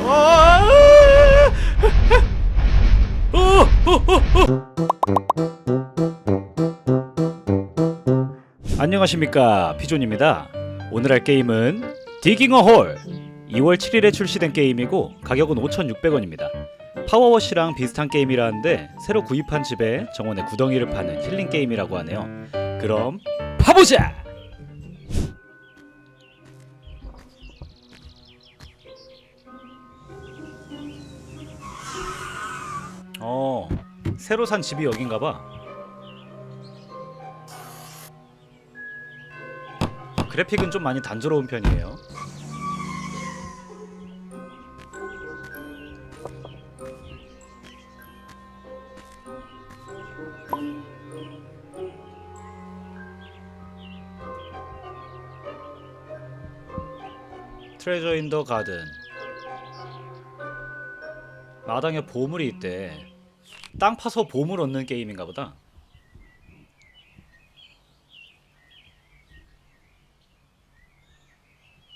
어! 어! 안녕하십니까 피존입니다 오늘 할 게임은 디깅어 홀 2월 7일에 출시된 게임이고 가격은 5,600원입니다 파워워시랑 비슷한 게임이라는데 새로 구입한 집에 정원에 구덩이를 파는 힐링 게임이라고 하네요 그럼 파보자! 어 새로 산 집이 여긴가 봐. 그래픽은 좀 많이 단조로운 편이에요. 트레저 인더 가든. 마당에 보물이 있대 땅 파서 보물 얻는 게임인가 보다.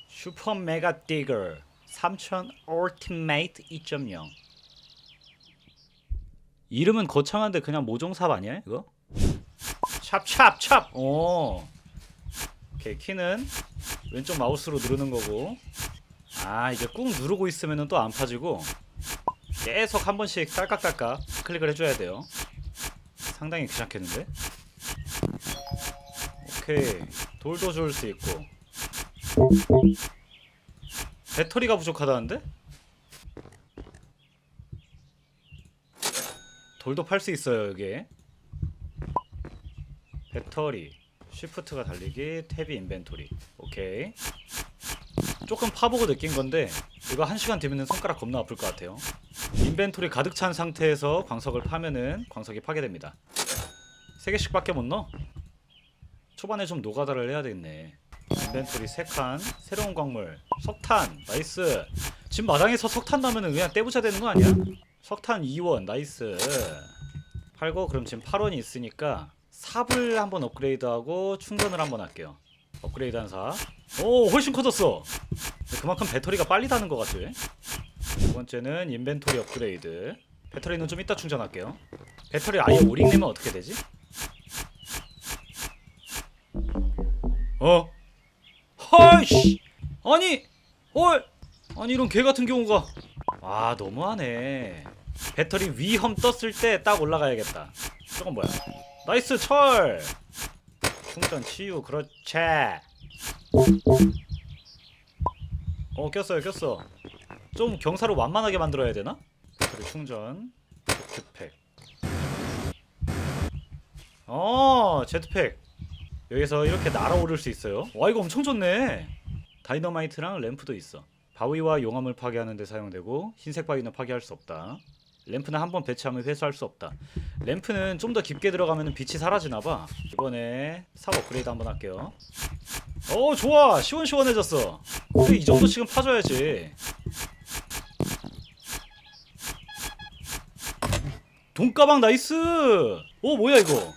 슈퍼 메가 디거 3000 얼티메이트 2.0 이름은 거창한데 그냥 모종삽 아니야 이거? 찹찹찹! 오. 오케이 키는 왼쪽 마우스로 누르는 거고. 아 이게 꾹 누르고 있으면 또 안 파지고 계속 한 번씩 딸깍딸깍 클릭을 해줘야 돼요. 상당히 귀찮겠는데? 오케이. 돌도 줄수 있고. 배터리가 부족하다는데? 돌도 팔 수 있어요 여기에. 배터리. 쉬프트가 달리기 탭이 인벤토리. 오케이. 조금 파보고 느낀 건데 이거 한 시간 뒤면 손가락 겁나 아플 것 같아요 인벤토리 가득 찬 상태에서 광석을 파면은 광석이 파괴됩니다. 세 개씩밖에 못 넣어? 초반에 좀 노가다를 해야 되겠네. 인벤토리 3칸 새로운 광물 석탄 나이스. 집 마당에서 석탄 나면은 그냥 떼부자 되는 거 아니야? 석탄 2원 나이스. 팔고 그럼 지금 8원이 있으니까 삽을 한번 업그레이드하고 충전을 한번 할게요. 업그레이드 한 삽 오 훨씬 커졌어. 그만큼 배터리가 빨리 닿는 것 같지 두 번째는 인벤토리 업그레이드. 배터리는 좀 이따 충전할게요. 배터리 아예 오링내면 어떻게 되지? 어? 헐씨! 아니! 헐! 아니 이런 개 같은 경우가. 아 너무하네. 배터리 위험 떴을 때 딱 올라가야겠다. 저건 뭐야? 나이스 철! 충전 치유 그렇지. 어 꼈어요 꼈어 좀 경사로 완만하게 만들어야 되나? 배터리 충전 제트팩. 어 제트팩. 여기서 이렇게 날아오를 수 있어요. 와 이거 엄청 좋네. 다이너마이트랑 램프도 있어. 바위와 용암을 파괴하는 데 사용되고 흰색 바위는 파괴할 수 없다. 램프는 한 번 배치하면 회수할 수 없다. 램프는 좀 더 깊게 들어가면 빛이 사라지나봐. 이번에 삽 업그레이드 한번 할게요. 오 좋아! 시원시원해졌어. 그래 이 정도씩은 파줘야지 돈가방 나이스! 오 뭐야 이거?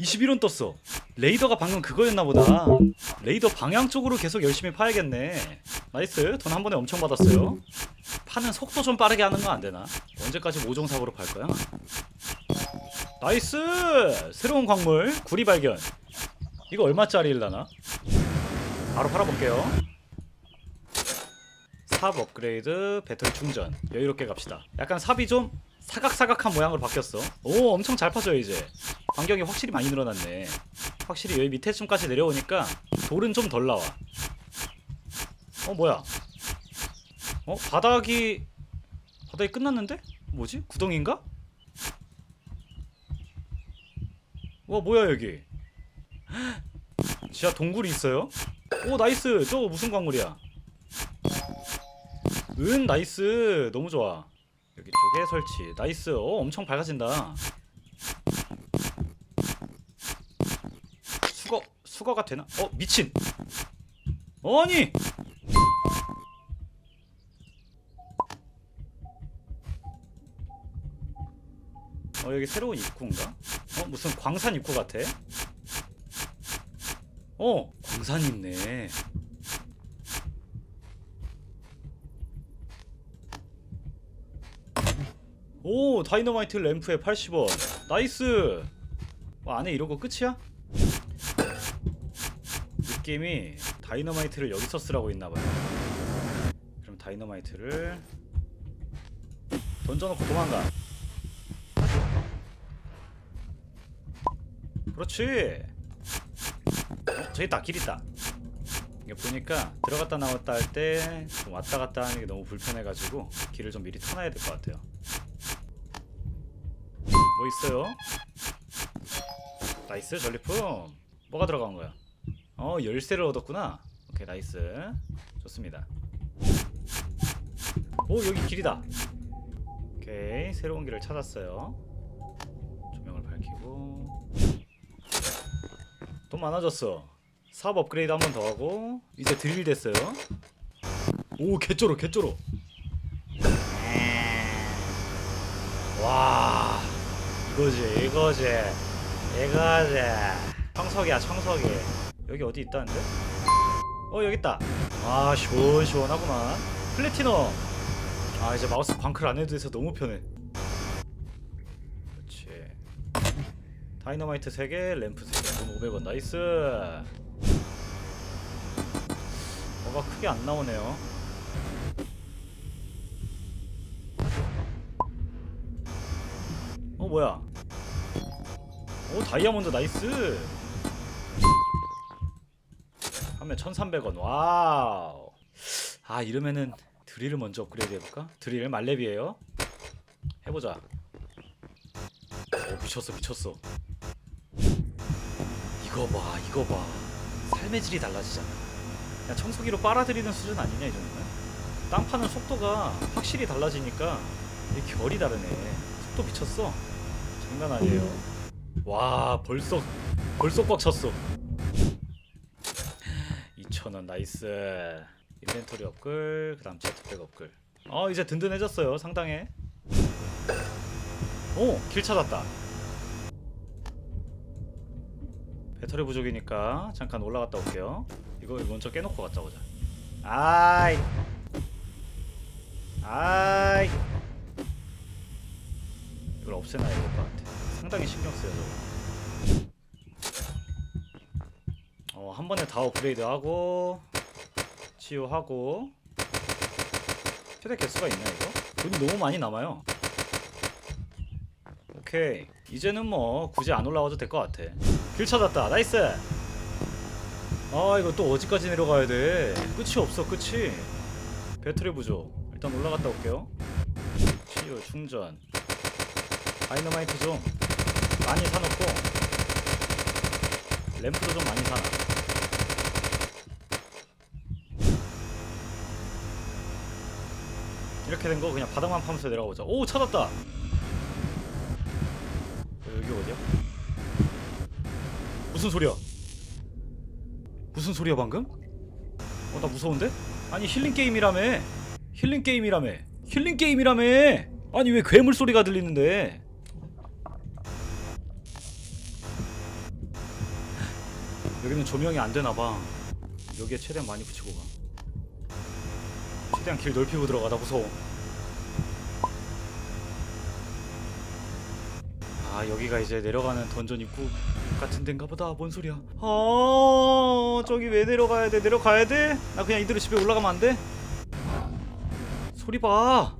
21원 떴어. 레이더가 방금 그거였나 보다. 레이더 방향 쪽으로 계속 열심히 파야겠네. 나이스. 돈 한 번에 엄청 받았어요. 파는 속도 좀 빠르게 하는 거 안 되나? 언제까지 모종삽으로 팔 거야? 나이스! 새로운 광물 구리 발견. 이거 얼마짜리일라나? 바로 팔아볼게요. 삽 업그레이드 배터리 충전. 여유롭게 갑시다. 약간 삽이 좀 사각사각한 모양으로 바뀌었어. 오 엄청 잘 파져요 이제. 반경이 확실히 많이 늘어났네. 확실히 여기 밑에쯤까지 내려오니까 돌은 좀 덜 나와. 어 뭐야? 어 바닥이 바닥이 끝났는데? 뭐지? 구덩이인가? 와 뭐야 여기? 지하 동굴이 있어요? 오 나이스! 저거 무슨 광물이야? 은 나이스! 너무 좋아 쪽에 설치 나이스 어 엄청 밝아진다 수거 수거가 되나? 어 미친 아니 어 여기 새로운 입구인가? 어 무슨 광산 입구 같아? 어 광산이 있네 오 다이너마이트 램프에 80원. 나이스. 와, 안에 이러고 끝이야? 느낌이 다이너마이트를 여기서 쓰라고 있나봐요. 그럼 다이너마이트를 던져놓고 도망가. 그렇지. 어, 저기 있다. 길 있다. 이게 보니까 들어갔다 나왔다 할때좀 왔다 갔다 하는 게 너무 불편해가지고 길을 좀 미리 터놔야 될 것 같아요 뭐 있어요? 나이스 전리품. 뭐가 들어간 거야? 어 열쇠를 얻었구나. 오케이 나이스. 좋습니다. 오 여기 길이다. 오케이 새로운 길을 찾았어요. 조명을 밝히고. 돈 많아졌어. 사업 업그레이드 한 번 더 하고 이제 드릴 됐어요. 오 개쩔어 개쩔어. 와 이거지 이거지. 이거지. 청석이야 청석이. 여기 어디 있다는데? 어 여기 있다. 아 시원시원하구만. 플래티넘. 아 이제 마우스 방클 안 해도 돼서 너무 편해. 그렇지. 다이너마이트 3개 램프 3개. 돈 500원. 나이스. 뭐가 크게 안 나오네요 뭐야? 오 다이아몬드 나이스. 하면 1300원. 와우. 아 이러면은 드릴을 먼저 업그레이드 해볼까? 드릴 말렙이에요. 해보자. 오 미쳤어 미쳤어. 이거 봐 이거 봐. 삶의 질이 달라지잖아. 야 청소기로 빨아들이는 수준 아니냐 이 정도면? 땅 파는 속도가 확실히 달라지니까 이 결이 다르네. 속도 미쳤어 장난 아니에요. 와 벌써 벌써 꽉 찼어. 2,000원 나이스. 인벤토리 업글 그 다음 제트백 업글. 어 이제 든든해졌어요 상당해. 오길 찾았다. 배터리 부족이니까 잠깐 올라갔다 올게요. 이거 먼저 깨놓고 갔다 오자. 아이. 아이. 이걸 없애놔야 될 것 같아 상당히 신경 쓰여 저거. 어, 한 번에 다 업그레이드 하고 치유하고. 최대 개수가 있나 이거? 돈이 너무 많이 남아요. 오케이. 이제는 뭐 굳이 안 올라와도 될 것 같아. 길 찾았다. 나이스! 아 이거 또 어디까지 내려가야 돼? 끝이 없어 끝이. 배터리 부족. 일단 올라갔다 올게요. 치유 충전. 다이너마이트 좀 많이 사놓고 램프도 좀 많이 사놔 이렇게 된 거 그냥 바닥만 파면서 내려가보자 오 찾았다 어, 여기 어디야? 무슨 소리야? 무슨 소리야 방금? 어 나 무서운데? 아니 힐링 게임이라며 힐링 게임이라며 힐링 게임이라며 아니 왜 괴물 소리가 들리는데 여기는 조명이 안 되나 봐. 여기에 최대한 많이 붙이고 가. 최대한 길 넓히고 들어가 나 무서워. 아 여기가 이제 내려가는 던전 입구 같은 데인가 보다. 뭔 소리야? 아 저기 왜 내려가야 돼? 내려가야 돼? 나 그냥 이대로 집에 올라가면 안 돼? 소리 봐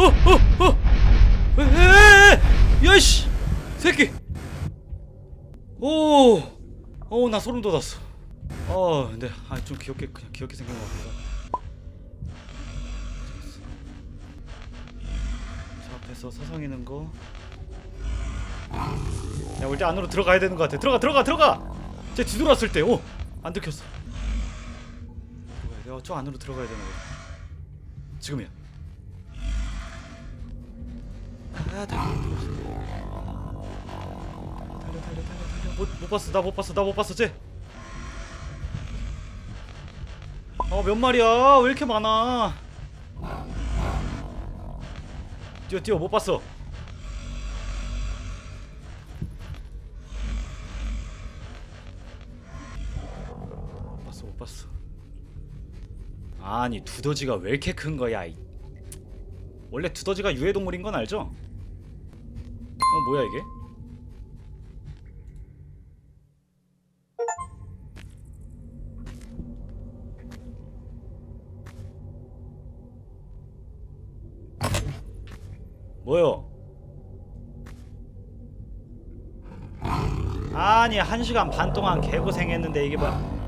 어! 어! 어! 어! 야씨 새끼 오! 오, 나 소름 돋았어. 어, 근데 아, 좀 귀엽게 그냥 귀엽게 생긴 것. 하고. 저 앞에서 서성이는 거. 야, 우리 안으로 들어가야 되는 것 같아. 들어가, 들어가, 들어가. 쟤 뒤돌았을 때, 오, 안 들켰어. 들어가야 돼. 어, 저 안으로 들어가야 되는 거야. 지금이야. 아 달려 달려 달려 달려 못, 못 봤어 나 못 봤어 나 못 봤어 쟤 어, 몇 마리야? 왜 이렇게 많아? 뛰어, 뛰어, 못 봤어. 못 봤어, 못 봤어. 아니, 두더지가 왜 이렇게 큰 거야, 이. 원래 두더지가 유해동물인 건 알죠? 어 뭐야 이게? 뭐요? 아니 한 시간 반 동안 개고생했는데 이게 뭐야?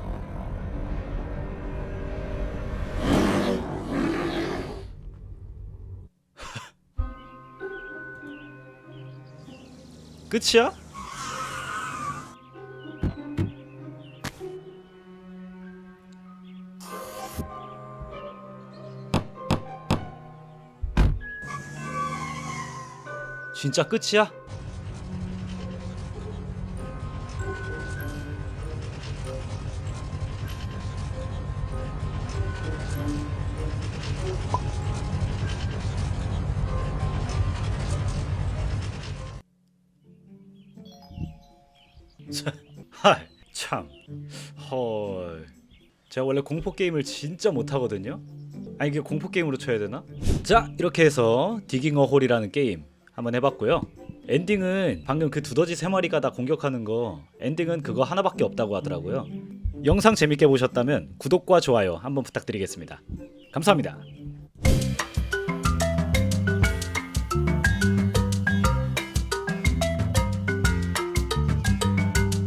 끝이야? 진짜 끝이야? 제가 원래 공포 게임을 진짜 못 하거든요. 아니 이게 공포 게임으로 쳐야 되나? 자 이렇게 해서 디깅 어 홀이라는 게임 한번 해봤고요. 엔딩은 방금 그 두더지 세 마리가 다 공격하는 거 엔딩은 그거 하나밖에 없다고 하더라고요. 영상 재밌게 보셨다면 구독과 좋아요 한번 부탁드리겠습니다. 감사합니다.